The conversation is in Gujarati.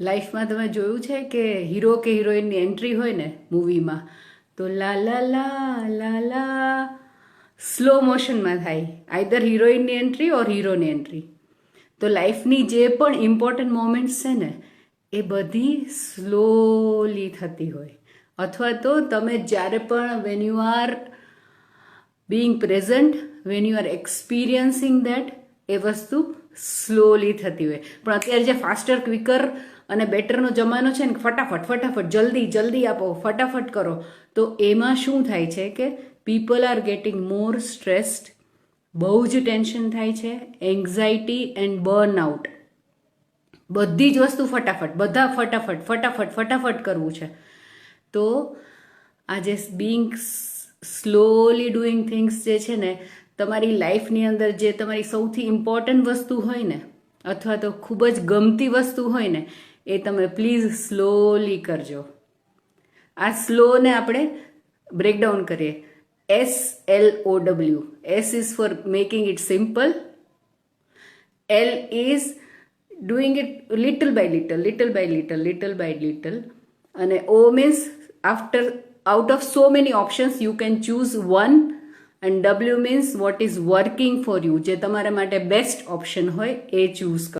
લાઈફમાં તમે જોયું છે કે હીરો કે હિરોઈનની એન્ટ્રી હોય ને મૂવીમાં તો લા લા લા લા લા સ્લો મોશનમાં થાય. આઈધર હિરોઈનની એન્ટ્રી ઓર હીરોની એન્ટ્રી તો લાઈફની જે પણ ઇમ્પોર્ટન્ટ મોમેન્ટ્સ છે ને, એ બધી સ્લોલી થતી હોય. અથવા તો તમે જ્યારે પણ when you are being present when you are experiencing that એ વસ્તુ સ્લોલી થતી હોય. પણ અત્યારે જે ફાસ્ટર ક્વિકર અને બેટરનો જમાનો છે ને, ફટાફટ ફટાફટ, જલ્દી જલ્દી આપો, ફટાફટ કરો, તો એમાં શું થાય છે કે people are getting more stressed બહુ જ ટેન્શન થાય છે એન્ઝાયટી એન્ડ બર્ન આઉટ બધી જ વસ્તુ ફટાફટ, બધા ફટાફટ ફટાફટ ફટાફટ કરવું છે. તો આ જે બિંગ સ્લોલી ડુઈંગ થિંગ્સ જે છે ને તમારી લાઈફની અંદર જે તમારી સૌથી ઇમ્પોર્ટન્ટ વસ્તુ હોય ને અથવા તો ખૂબ જ ગમતી વસ્તુ હોય ને એ તમે પ્લીઝ સ્લોલી કરજો આ સ્લોને આપણે બ્રેકડાઉન કરીએ S L O W S is for making it simple L is doing it little by little, little by little, little by little. And O means after out of so many options, you can choose one. And W means what is working for you. જે તમારા માટે બેસ્ટ ઓપ્શન હોય એ ચૂઝ કરો